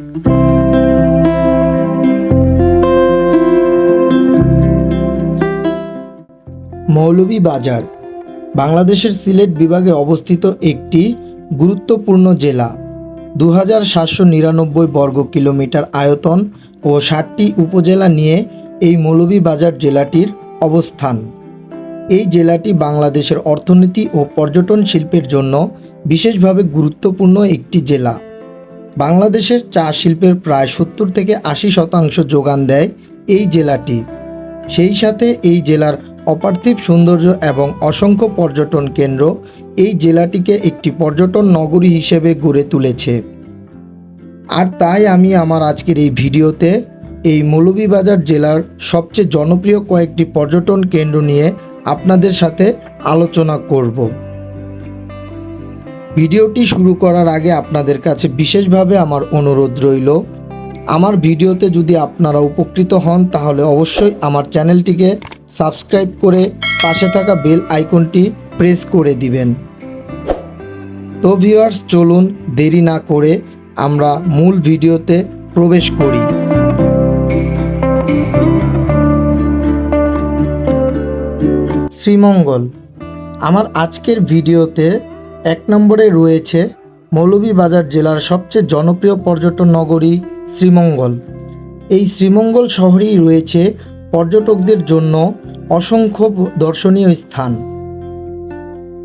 মৌলভীবাজার বাংলাদেশের সিলেট বিভাগে অবস্থিত একটি গুরুত্বপূর্ণ জেলা। দু হাজার সাতশো নিরানব্বই বর্গ কিলোমিটার আয়তন ও ষাটটি উপজেলা নিয়ে এই মৌলভীবাজার জেলাটির অবস্থান। এই জেলাটি বাংলাদেশের অর্থনীতি ও পর্যটন শিল্পের জন্য বিশেষভাবে গুরুত্বপূর্ণ একটি জেলা। বাংলাদেশের চা শিল্পের প্রায় সত্তর থেকে আশি শতাংশ যোগান দেয় এই জেলাটি। সেই সাথে এই জেলার অপার্থিব সৌন্দর্য এবং অসংখ্য পর্যটন কেন্দ্র এই জেলাটিকে একটি পর্যটন নগরী হিসেবে গড়ে তুলেছে। আর তাই আমি আমার আজকের এই ভিডিওতে এই মৌলভীবাজার জেলার সবচেয়ে জনপ্রিয় কয়েকটি পর্যটন কেন্দ্র নিয়ে আপনাদের সাথে আলোচনা করব। ভিডিওটি শুরু করার আগে আপনাদের কাছে বিশেষভাবে আমার অনুরোধ রইল। আমার ভিডিওতে যদি আপনারা উপকৃত হন, তাহলে অবশ্যই আমার চ্যানেলটিকে সাবস্ক্রাইব করে পাশে থাকা বেল আইকনটি প্রেস করে দিবেন। তো ভিউয়ার্স, চলুন দেরি না করে আমরা মূল ভিডিওতে প্রবেশ করি। শ্রীমঙ্গল। আমার আজকের ভিডিওতে এক নম্বরে রয়েছে মৌলভীবাজার জেলার সবচেয়ে জনপ্রিয় পর্যটন নগরী শ্রীমঙ্গল। এই শ্রীমঙ্গল শহরেই রয়েছে পর্যটকদের জন্য অসংখ্য দর্শনীয় স্থান।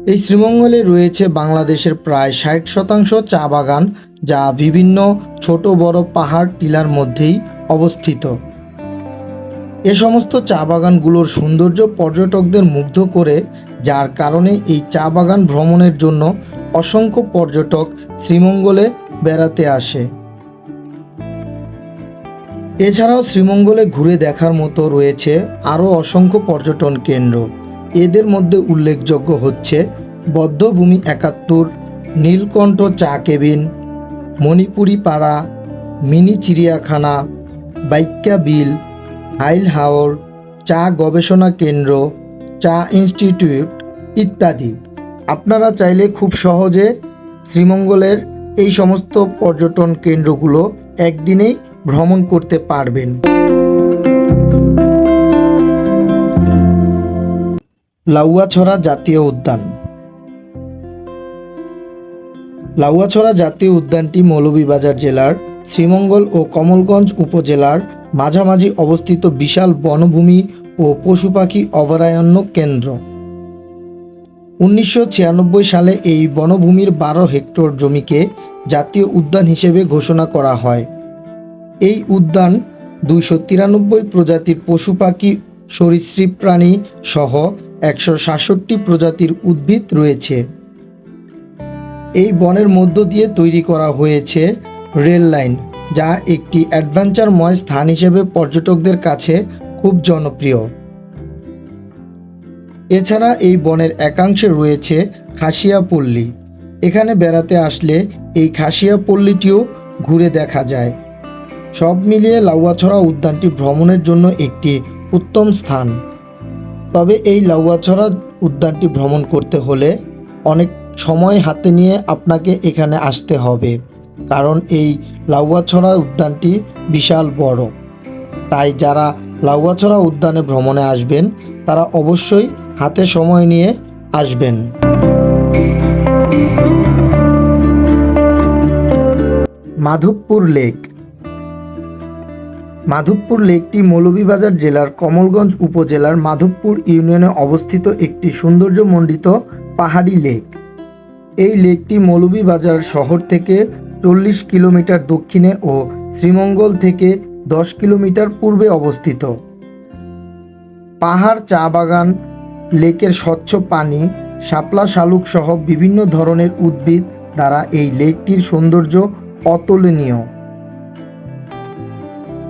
এই শ্রীমঙ্গলে রয়েছে বাংলাদেশের প্রায় ষাট শতাংশ চা বাগান যা বিভিন্ন ছোট বড় পাহাড় টিলার মধ্যেই অবস্থিত। এ সমস্ত চা বাগানগুলোর সৌন্দর্য পর্যটকদের মুগ্ধ করে যার কারণে এই চা বাগান ভ্রমণের জন্য অসংখ্য পর্যটক শ্রীমঙ্গলে বেড়াতে আসে। এছাড়াও শ্রীমঙ্গলে ঘুরে দেখার মতো রয়েছে আরও অসংখ্য পর্যটন কেন্দ্র। এদের মধ্যে উল্লেখযোগ্য হচ্ছে বদ্ধভূমি একাত্তর, নীলকণ্ঠ চা কেবিন, মণিপুরি পাড়া, মিনি চিড়িয়াখানা, বাইক্যা বিল, হাইল হাওর, চা গবেষণা কেন্দ্র, চা ইনস্টিটিউট ইত্যাদি। আপনারা চাইলে খুব সহজে শ্রীমঙ্গলের এই সমস্ত পর্যটন কেন্দ্রগুলো একদিনেই ভ্রমণ করতে পারবেন। লাউয়াছড়া জাতীয় উদ্যান। লাউয়াছড়া জাতীয় উদ্যানটি মৌলভীবাজার জেলার শ্রীমঙ্গল ও কমলগঞ্জ উপজেলার মাঝামাঝি অবস্থিত বিশাল বনভূমি ও পশু পাখি অভয়ারণ্য কেন্দ্র। উনিশশো ছিয়ানব্বই সালে এই বনভূমির বারো হেক্টর জমিকে জাতীয় উদ্যান হিসেবে ঘোষণা করা হয়। এই উদ্যান দুইশো তিরানব্বই প্রজাতির পশু পাখি, সরীসৃপ প্রাণী সহ একশো সাতষট্টি প্রজাতির উদ্ভিদ রয়েছে। এই বনের মধ্য দিয়ে তৈরি করা হয়েছে রেল লাইন, যা একটি অ্যাডভেঞ্চারময় স্থান হিসেবে পর্যটকদের কাছে খুব জনপ্রিয়। এছাড়া এই বনের একাংশে রয়েছে খাসিয়া পল্লী এখানে বেড়াতে আসলে এই খাসিয়া পল্লীটিও ঘুরে দেখা যায়। সব মিলিয়ে লাউয়াছড়া উদ্যানটি ভ্রমণের জন্য একটি উত্তম স্থান। তবে এই লাউয়াছড়া উদ্যানটি ভ্রমণ করতে হলে অনেক সময় হাতে নিয়ে আপনাকে এখানে আসতে হবে, কারণ এই লাউয়াছড়া উদ্যানটি বিশাল বড়। তাই যারা লাউয়াছড়া উদ্যানে ভ্রমণে আসবেন, তারা অবশ্যই হাতে সময় নিয়ে আসবেন। মাধবপুর লেক। মাধবপুর লেকটি মৌলভীবাজার জেলার কমলগঞ্জ উপজেলার মাধবপুর ইউনিয়নে অবস্থিত একটি সৌন্দর্যমণ্ডিত পাহাড়ি লেক। এই লেকটি মৌলভীবাজার শহর থেকে চল্লিশ কিলোমিটার দক্ষিণে ও শ্রীমঙ্গল থেকে দশ কিলোমিটার পূর্বে অবস্থিত। পাহাড় চা বাগান লেকের স্বচ্ছ পানি, শাপলা শালুক সহ বিভিন্ন ধরনের উদ্ভিদ দ্বারা এই লেকটির সৌন্দর্য অতুলনীয়।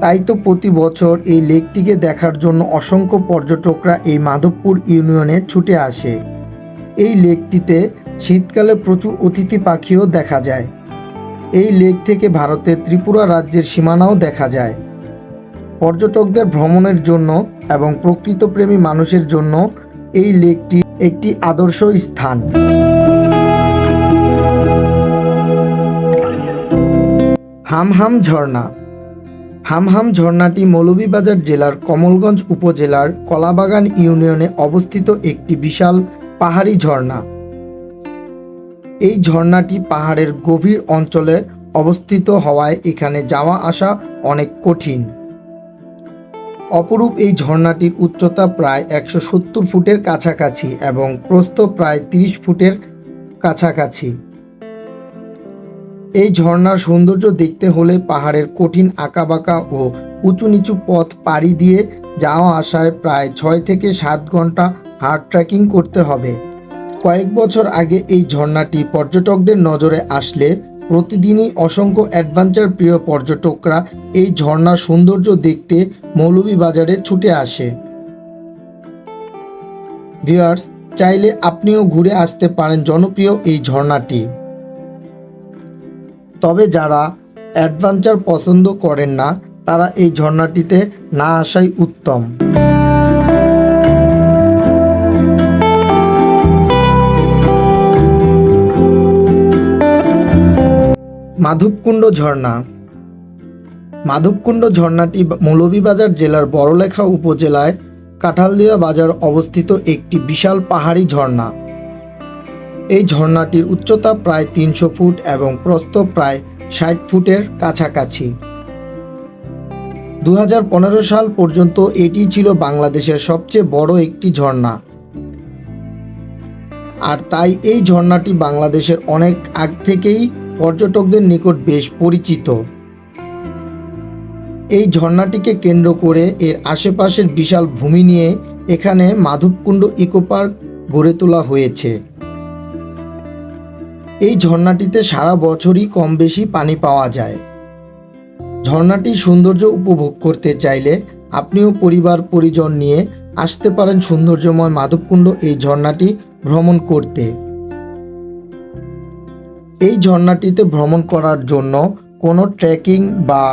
তাই তো প্রতি বছর এই লেকটিকে দেখার জন্য অসংখ্য পর্যটকরা এই মাধবপুর ইউনিয়নে ছুটে আসে। এই লেকটিতে শীতকালে প্রচুর অতিথি পাখিও দেখা যায়। এই লেক থেকে ভারতের ত্রিপুরা রাজ্যের সীমানাও দেখা যায়। পর্যটকদের ভ্রমণের জন্য এবং প্রকৃতপ্রেমী মানুষের জন্য এই লেকটি একটি আদর্শ স্থান। হামহাম ঝর্ণা। হামহাম ঝর্ণাটি মৌলভীবাজার জেলার কমলগঞ্জ উপজেলার কলাবাগান ইউনিয়নে অবস্থিত একটি বিশাল পাহাড়ি ঝর্ণা। এই ঝর্ণাটি পাহাড়ের গভীর অঞ্চলে অবস্থিত হওয়ায় এখানে যাওয়া আসা অনেক কঠিন। অপরূপ এই ঝর্ণাটির উচ্চতা প্রায় একশো সত্তর ফুটের কাছাকাছি এবং প্রস্থ প্রায় তিরিশ ফুটের কাছাকাছি। এই ঝর্ণার সৌন্দর্য দেখতে হলে পাহাড়ের কঠিন আঁকাবাঁকা ও উঁচু নিচু পথ পাড়ি দিয়ে যাওয়া আসায় প্রায় ছয় থেকে সাত ঘণ্টা হার্ড ট্রেকিং করতে হবে। কয়েক বছর আগে এই ঝর্ণাটি পর্যটকদের নজরে আসলে প্রতিদিনই অসংখ্য অ্যাডভেঞ্চার প্রিয় পর্যটকরা এই ঝর্ণার সৌন্দর্য দেখতে মৌলভীবাজারে ছুটে আসে। ভিউয়ার্স, চাইলে আপনিও ঘুরে আসতে পারেন জনপ্রিয় এই ঝর্ণাটি। তবে যারা অ্যাডভেঞ্চার পছন্দ করেন না, তারা এই ঝর্ণাটিতে না আসাই উত্তম। মাধবকুণ্ড ঝর্ণা। মাধবকুণ্ড ঝর্ণাটি মৌলভীবাজার জেলার বড়লেখা উপজেলায় কাঁঠালদিয়া বাজার অবস্থিত একটি বিশাল পাহাড়ি ঝর্ণা। এই ঝর্ণাটির উচ্চতা প্রায় তিনশো ফুট এবং প্রস্থ প্রায় ষাট ফুটের কাছাকাছি। দু হাজার পনেরো সাল পর্যন্ত এটি ছিল বাংলাদেশের সবচেয়ে বড় একটি ঝর্ণা। আর তাই এই ঝর্ণাটি বাংলাদেশের অনেক আগ থেকেই পর্যটকদের নিকট বেশ পরিচিত। এই ঝর্ণাটিকে কেন্দ্র করে এর আশেপাশের বিশাল ভূমি নিয়ে এখানে মাধবকুণ্ড ইকো পার্ক গড়ে তোলা হয়েছে। এই ঝর্ণাটিতে সারা বছরই কম বেশি পানি পাওয়া যায়। ঝর্ণাটির সৌন্দর্য উপভোগ করতে চাইলে আপনিও পরিবার, পরিজন নিয়ে আসতে পারেন সৌন্দর্যময় মাধবকুণ্ড এই ঝর্ণাটি ভ্রমণ করতে। এই ঝর্ণাটিতে ভ্রমণ করার জন্য কোনো ট্রেকিং বা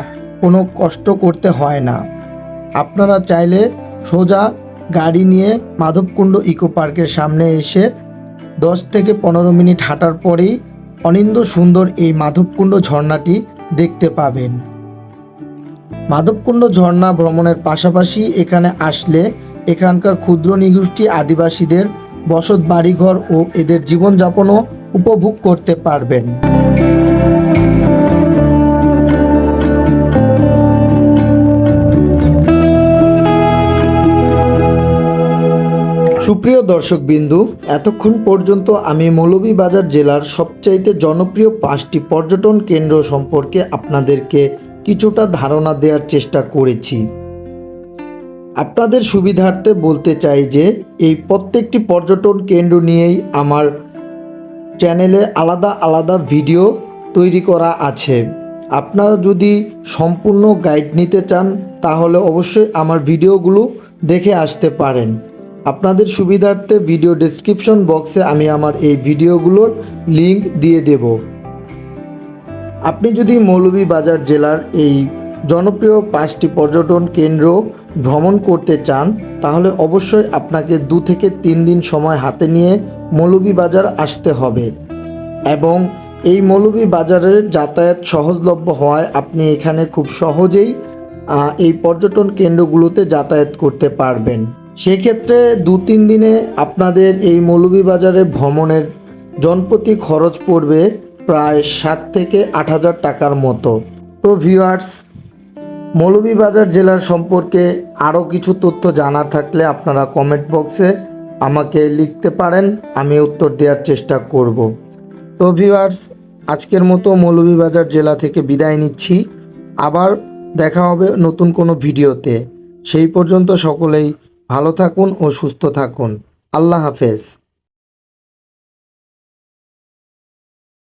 কোনো কষ্ট করতে হয় না। আপনারা চাইলে সোজা গাড়ি নিয়ে মাধবকুণ্ড ইকো পার্কের সামনে এসে দশ থেকে পনেরো মিনিট হাঁটার পরেই অনিন্দ সুন্দর এই মাধবকুণ্ড ঝর্ণাটি দেখতে পাবেন। মাধবকুণ্ড ঝর্ণা ভ্রমণের পাশাপাশি এখানে আসলে এখানকার ক্ষুদ্র নিগোষ্ঠী আদিবাসীদের বসত বাড়িঘর ও এদের জীবনযাপনও উপভোগ করতে পারবেন। সুপ্রিয় দর্শকবিন্দু, এতক্ষণ পর্যন্ত আমি মৌলভীবাজার জেলার সবচাইতে জনপ্রিয় পাঁচটি পর্যটন কেন্দ্র সম্পর্কে আপনাদেরকে কিছুটা ধারণা দেওয়ার চেষ্টা করেছি। আপনাদের সুবিধার্থে বলতে চাই যে, এই প্রত্যেকটি পর্যটন কেন্দ্র নিয়েই আমার চ্যানেলে আলাদা আলাদা ভিডিও তৈরি করা আছে। আপনারা যদি সম্পূর্ণ গাইড নিতে চান, তাহলে অবশ্যই আমার ভিডিওগুলো দেখে আসতে পারেন। আপনাদের সুবিধার্থে ভিডিও ডেসক্রিপশন বক্সে আমি আমার এই ভিডিওগুলোর লিংক দিয়ে দেব। আপনি যদি মৌলভীবাজার জেলার এই জনপ্রিয় পাঁচটি পর্যটন কেন্দ্র ভ্রমণ করতে চান, তাহলে অবশ্যই আপনাকে দু থেকে তিন দিন সময় হাতে নিয়ে মৌলভীবাজার আসতে হবে। এবং এই মৌলভীবাজারের যাতায়াত সহজলভ্য হওয়ায় আপনি এখানে খুব সহজেই এই পর্যটন কেন্দ্রগুলোতে যাতায়াত করতে পারবেন। সেক্ষেত্রে দু তিন দিনে আপনাদের এই মৌলভীবাজারে ভ্রমণের জনপ্রতি খরচ পড়বে প্রায় সাত থেকে আট হাজার টাকার মতো। তো ভিউয়ার্স মৌলভীবাজার জেলার সম্পর্কে আরও কিছু তথ্য জানা থাকলে আপনারা কমেন্ট বক্সে আমাকে লিখতে পারেন, আমি উত্তর দেওয়ার চেষ্টা করব। তো ভিউয়ার্স আজকের মতো মৌলভীবাজার জেলা থেকে বিদায় নিচ্ছি। আবার দেখা হবে নতুন কোনো ভিডিওতে। সেই পর্যন্ত সকলেই ভালো থাকুন ও সুস্থ থাকুন। আল্লাহ হাফেজ।